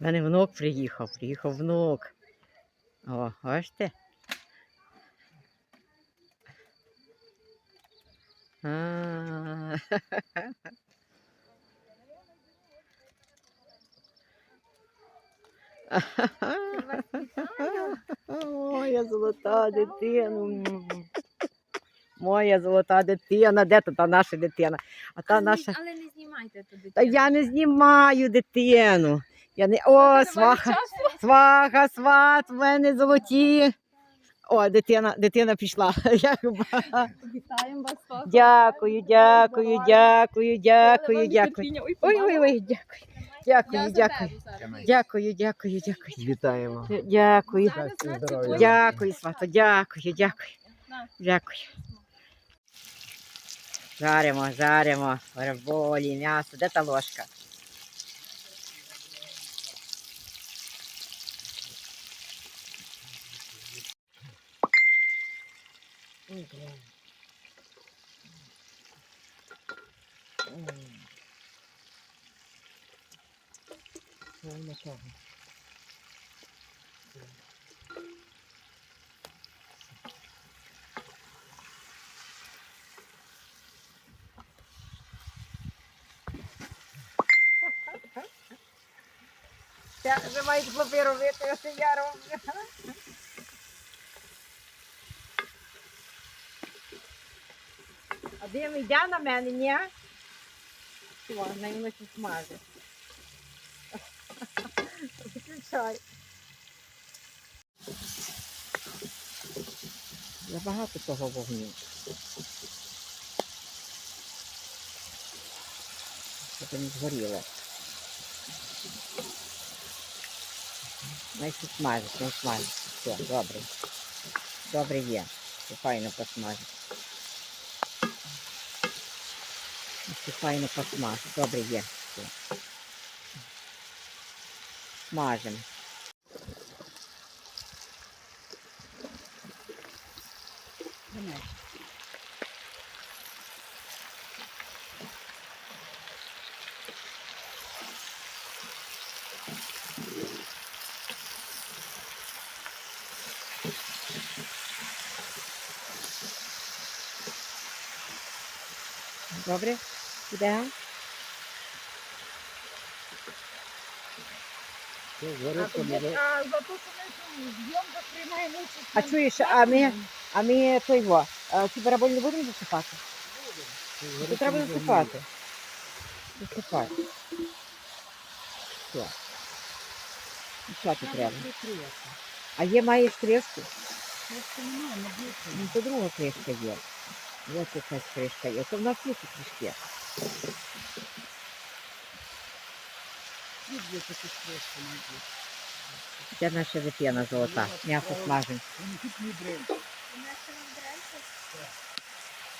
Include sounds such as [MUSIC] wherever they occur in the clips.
У мене внук приїхав, приїхав внук. О, бачите? А, Моя золота дитина. Моя золота дитина. Де та наша дитина? А та але, наша. не, але не знімайте туди. Та я не знімаю дитину. Я не... О, сваха, сваха, сват, в мене золоті. О, дитина, дитина пішла. [LAUGHS] Вітаємо вас. Дякую, дякую, дякую, дякую, дякую. Ой, Ой, ой, дякую. Дякую, дякую. Дякую, дякую, дякую. Вітаємо. Дякую. Дякую, свато, дякую, дякую. Дякую. Жаримо, жаримо. Бараболі, м'ясо. Де та ложка? Ой, бля. М. Ой, не того. Це вже мають хлопці робити, ось і я роблю. А дим йде на мене, ні? О, на мене щось смаже. Виключай. Забагато того вогню. Щоб не згоріло. Значить смажить, не смажить. Все, добре. Добре є. Файно посмажить. Все файно посмажить. Добре є. Смажемо. Добре? Іде? А зато що ми приймаємо участь. А чуєш, а ми, а ми той во, а ці бараболі не будемо засипати? То треба засипати. Засипати. Все. Засипати треба. А є маєш кришку? Ну, то друга кришка є. Ось якась кришка є. То в нас є ці кришки. Це наша дитина золота. М'ясо смажимо.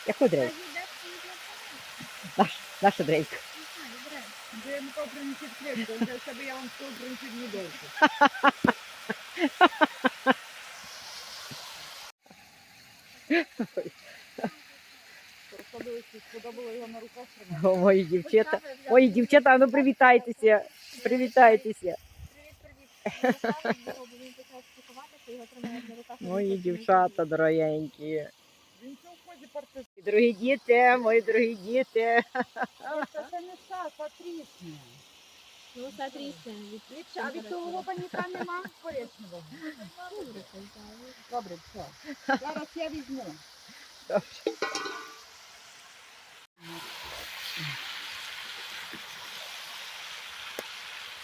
Яку дрейку? Наш, наша дрейка. Де я принесіть крепко, я себе я вам сказав принесіть недовго. Сподобалося, сподобало його на руках тримати. О, мої дівчата. Мої дівчата, а ну привітайтеся. Привітайтеся. Привіт, привіт. Він почав спілкуватися, його тримають на руках. Мої дівчата дорогенькі. Він це в ході партизан. Дорогі діти, мої дорогі діти. Це не сад, а трісне. Ну, смотрите, від А від того паніка нема коричневого. Добре, все. Зараз я візьму.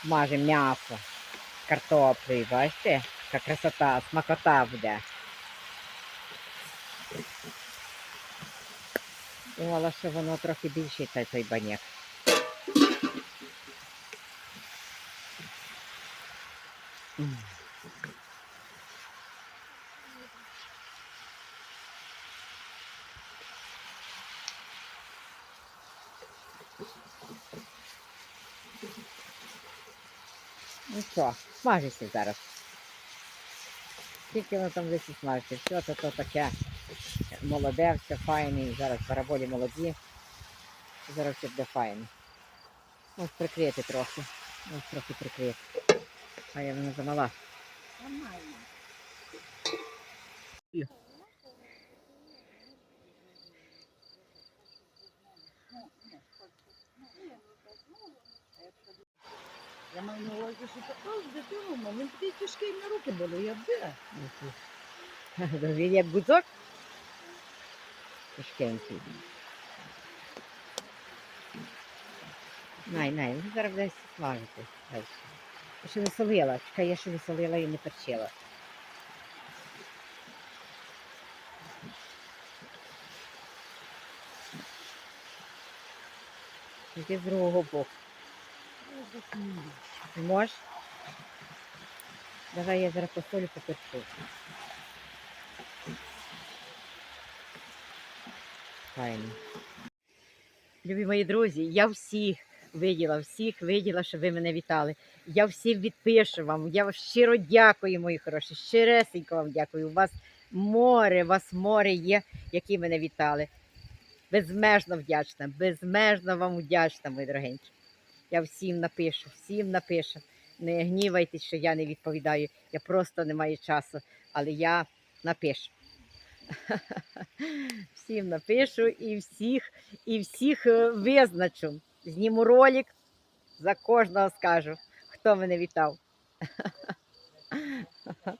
Смажемо м'ясо картоплею, бачите? Яка красота, смакота буде. Думала, що воно трохи більше той, той баняк. Ну що, смажиться зараз. Тільки воно там десь смажиться? Все це то таке молоде, все файне. Зараз параболі молоді. Зараз все буде файне. Ось прикрити трохи. Ось трохи прикрити. А я вона замала. Я маю на що така з дитину, ну, він такий тяжкий на руки були, я де? Він як гудзок. Тяжкенький. Най, най, ну зараз буде смажити. дальше. Я ще не солила. Чекай, я ще не і не перчила. Тільки з другого боку. Не можеш? Давай я зараз посолю поперчу. Файно. Любі мої друзі, я всіх виділа, всіх виділа, що ви мене вітали. Я всім відпишу вам. Я вам щиро дякую, мої хороші. Щиресенько вам дякую. У вас море, у вас море є, які мене вітали. Безмежно вдячна, безмежно вам вдячна, мої дорогенькі. Я всім напишу, всім напишу. Не гнівайтесь, що я не відповідаю. Я просто не маю часу, але я напишу. [LAUGHS] Всім напишу і всіх, і всіх е, визначу. Зніму ролик, за кожного скажу, хто мене вітав. [LAUGHS]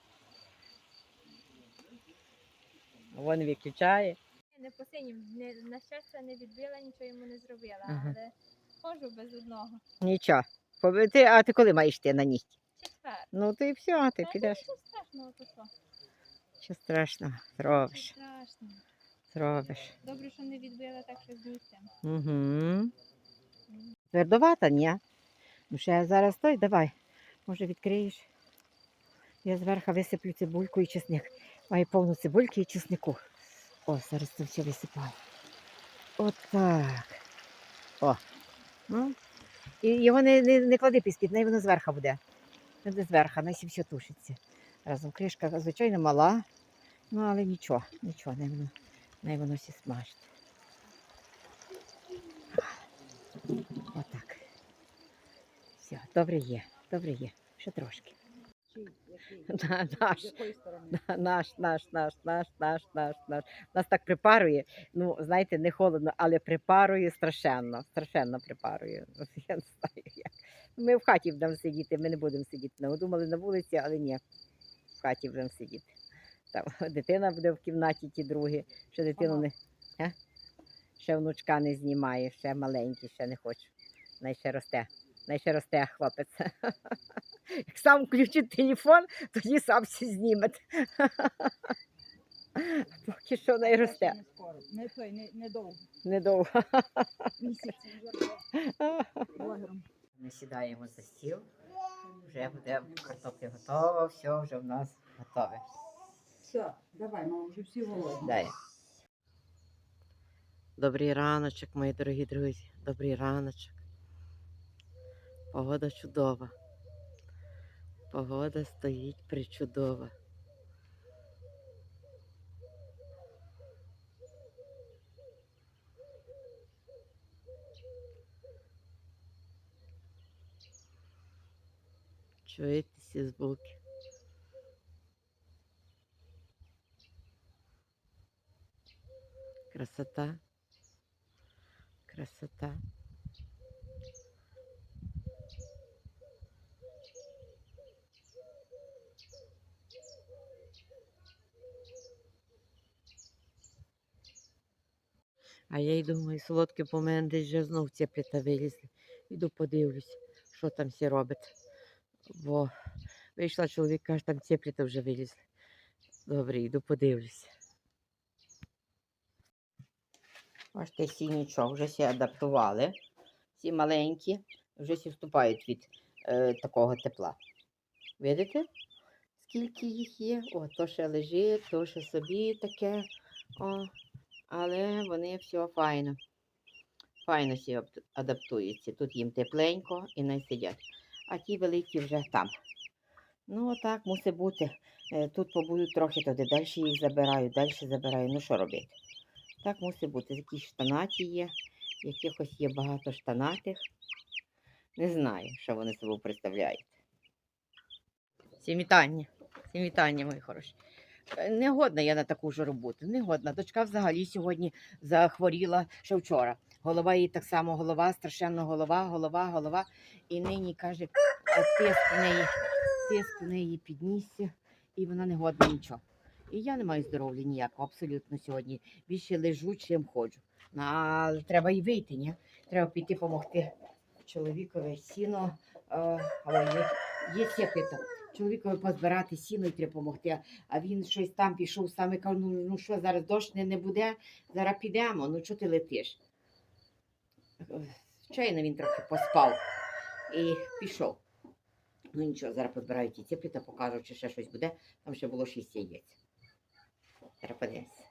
Вон виключає. Не по синім, на щастя не відбила, нічого йому не зробила, Ага. але ходжу без одного. Нічого. Ти, а ти коли маєш йти на нігті? Четвер. Ну ти все, ти Та підеш. Нічого страшного, то що? Що страшного, зробиш, страшно. зробиш. Добре, що не відбила так, що з місцем. Угу. Твердовата, ні? Ну ще зараз той, давай. Може відкриєш. Я зверху висиплю цибульку і чесник. Маю повну цибульки і чеснику. О, зараз це все висипаю. Отак. О. Ну. І його не, не, не клади під неї воно зверху буде. Буде зверху, насі все тушиться. Разом кришка, звичайно, мала. Ну, але нічого, нічого, не воно, не воно всі смажить. Отак. Все, добре є, добре є. Ще трошки. [LAUGHS] На, наш, наш, наш, наш, наш, наш, наш, наш. Нас так припарує. Ну, знаєте, не холодно, але припарує страшенно. Страшенно припарує. [LAUGHS] Ну, Я не знаю як. Ми в хаті будемо сидіти, ми не будемо сидіти. Ми думали на вулиці, але ні. В хаті будемо сидіти. Там [LAUGHS] дитина буде в кімнаті, ті другі. Ще дитину Ага. не. Ще внучка не знімає, ще маленький, ще не хочу. Най ще росте. Най ще росте хлопець. [LAUGHS] Як сам включить телефон, тоді сам все зніме. [LAUGHS] Поки що не росте. Не скоро. Не той, не, не довго. Недовго. [LAUGHS] Ми сідаємо за стіл. Вже буде картопля готова, все вже в нас готове. Все, давай, мама, вже всі голодні. Дай. Добрий раночок, мої дорогі друзі. Добрий раночок. Погода чудова. Погода стоїть причудова. Чуєте ці звуки? Красота. Красота. А я й думаю, солодке по мене десь вже знов цеплята вилізли. Іду подивлюсь, що там всі робить. Бо вийшла чоловік, каже, там цеплята вже вилізли. Добре, йду подивлюся. Бачите, всі нічого, вже всі адаптували. Всі маленькі, вже всі вступають від е, такого тепла. Видите? Скільки їх є? О, то ще лежить, то ще собі таке. О, але вони все файно. Файно всі адаптуються. Тут їм тепленько і не сидять. А ті великі вже там. Ну, отак мусить бути. Е, Тут побудуть трохи, туди далі їх забираю, далі забираю. Ну що робити? Так мусить бути. Якісь штанаті є, якихось є багато штанатих. Не знаю, що вони собою представляють. Всім вітання. Всім вітання, мої хороші. Е, Не годна я на таку ж роботу. Не годна. Дочка взагалі сьогодні захворіла ще вчора. Голова їй так само голова, страшенно голова, голова, голова. І нині каже, е, тиск в неї, тиск в неї піднісся, і вона не годна нічого. І я не маю здоров'я ніякого, абсолютно сьогодні. Більше лежу, чим ходжу. Ну, Але треба і вийти, ні? Треба піти допомогти чоловікові сіно. Е, але є, є сєпита. Чоловікові позбирати сіно і допомогти. А він щось там пішов саме каже, ну, ну що, зараз дощ не, не буде, зараз підемо, ну чого ти летиш? Звичайно, він трохи поспав і пішов. Ну нічого, зараз позбирають ті ціпи покажу, чи ще щось буде. Там ще було шість яєць. Зараз подивимося.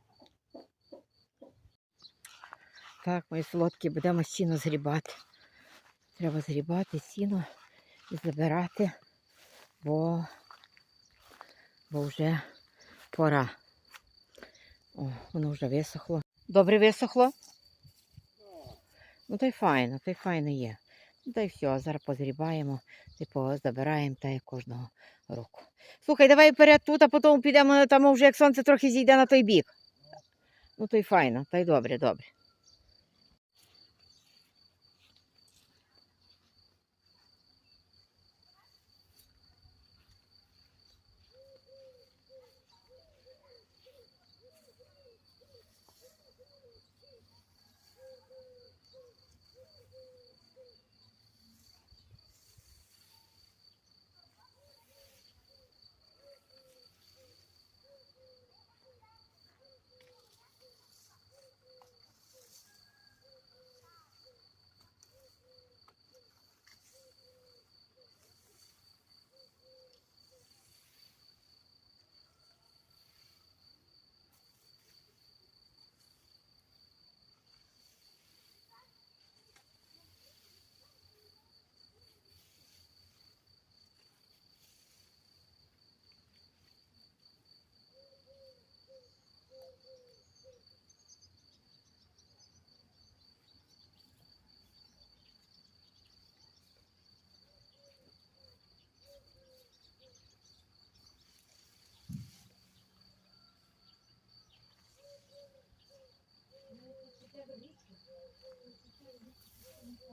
Так, мої солодкі, будемо сіно згрібати. Треба згрібати сіно і забирати, бо, бо вже пора. О, воно вже висохло. Добре висохло? Ну, то й файно, то й файно є. Ну, та й все, зараз позрібаємо, типу, забираємо та й кожного року. Слухай, давай вперед тут, а потім підемо там вже як сонце трохи зійде на той бік. Ну, то й файно, то й добре, добре.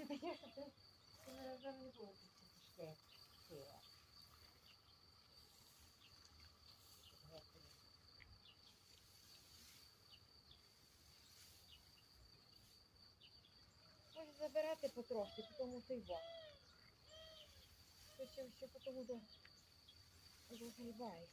Це таке, що ти вже не будеш. Можеш забирати потрохи, тому ти його. Ти ще, ще потім до розгрібаєш.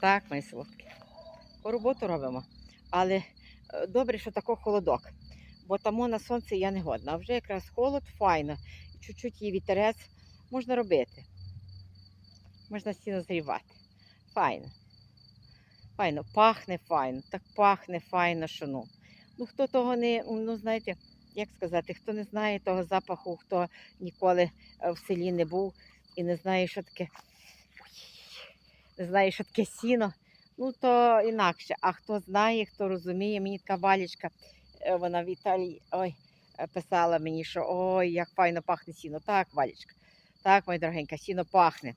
Так, мої солодкі. Роботу робимо. Але е, добре, що тако холодок. Бо тому на сонце я не годна. А вже якраз холод, файно. Чуть-чуть є вітерець, можна робити. Можна стіну зрівати. Файно. Файно, пахне файно, так пахне файно, що ну. Ну, хто того не, ну знаєте, як сказати, хто не знає того запаху, хто ніколи е, в селі не був і не знає, що таке, не знає, що таке сіно, ну то інакше. А хто знає, хто розуміє, мені така валічка, е, вона в Італії, ой, е, писала мені, що ой, як файно пахне сіно. Так, Валічка, так, моя дорогенька, сіно пахне.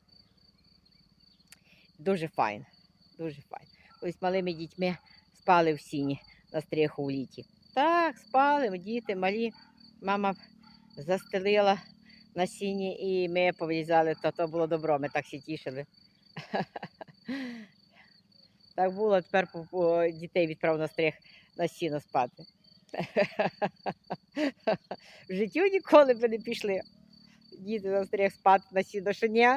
Дуже файно, дуже файно. Колись малими дітьми спали в сіні на стріху у літі. Так, спали, діти малі. Мама застелила на сіні і ми повилізали, то то було добро, ми так всі тішили. [LAUGHS] Так було, тепер дітей відправ на стріх на сіно спати. [LAUGHS] В життю ніколи б не пішли. Діти на стріх спати на сіно, що ні?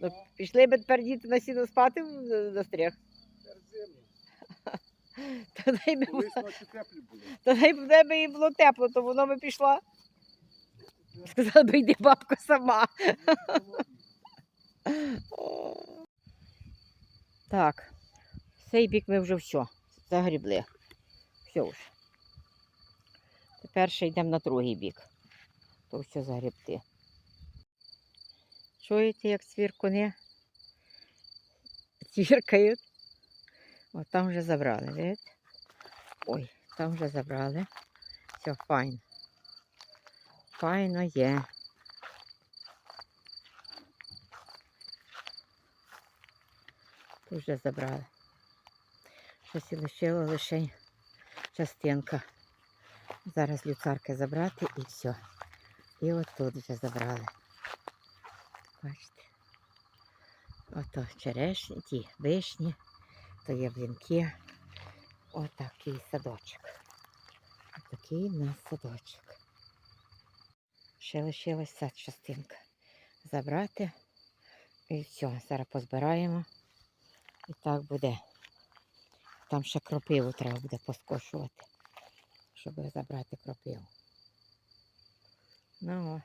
Ну, пішли б тепер діти на сіно спати на стріх. Та дай би. Та дай в тебе було тепло, то воно би пішло. Сказала би, йди бабка сама. [LAUGHS] Так, цей бік ми вже все, загрібли. Все вже. Тепер ще йдемо на другий бік. То все загрібти. Чуєте, як цвіркуни? Цвіркають. От там вже забрали, видите? Ой, там вже забрали. Все файно. Файно є. Вже забрали. Щось і лишило лише частинка. Зараз люцарки забрати і все. І от тут вже забрали. Бачите. Ото черешні, ті вишні, то яблінки. Отакий садочок. Отакий у нас садочок. Ще лишилась ця частинка. Забрати. І все, зараз позбираємо. І так буде. Там ще кропиву треба буде поскошувати, щоб забрати кропиву. Ну,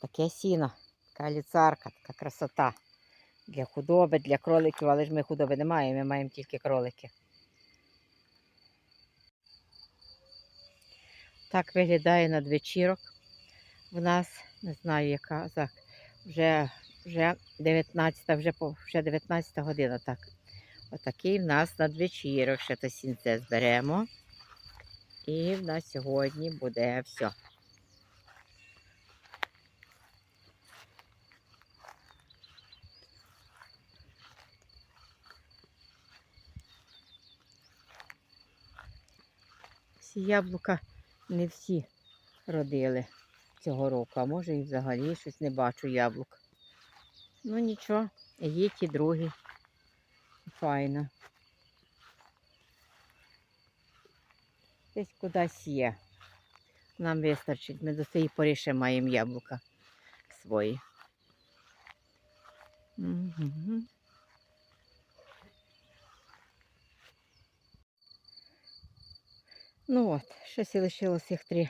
таке сіно, така ліцарка, така красота. Для худоби, для кроликів, але ж ми худоби не маємо, ми маємо тільки кролики. Так виглядає надвечірок. В нас не знаю, яка вже, вже 19, вже, вже 19 година. Так. Отакий в нас надвечірок. Ще то сінце зберемо. І в нас сьогодні буде все. Всі яблука не всі родили цього року, а може і взагалі щось не бачу яблук. Ну нічого, є ті другі. Файно. Десь кудись є. Нам вистачить. Ми до цієї пори ще маємо яблука свої. Мгм. Ну от, щось і лишилось їх три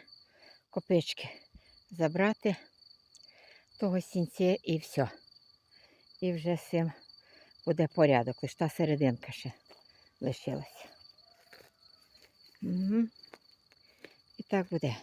копички забрати того сінця і все. І вже з цим буде порядок. Лише та серединка ще лишилась. Угу. І так буде.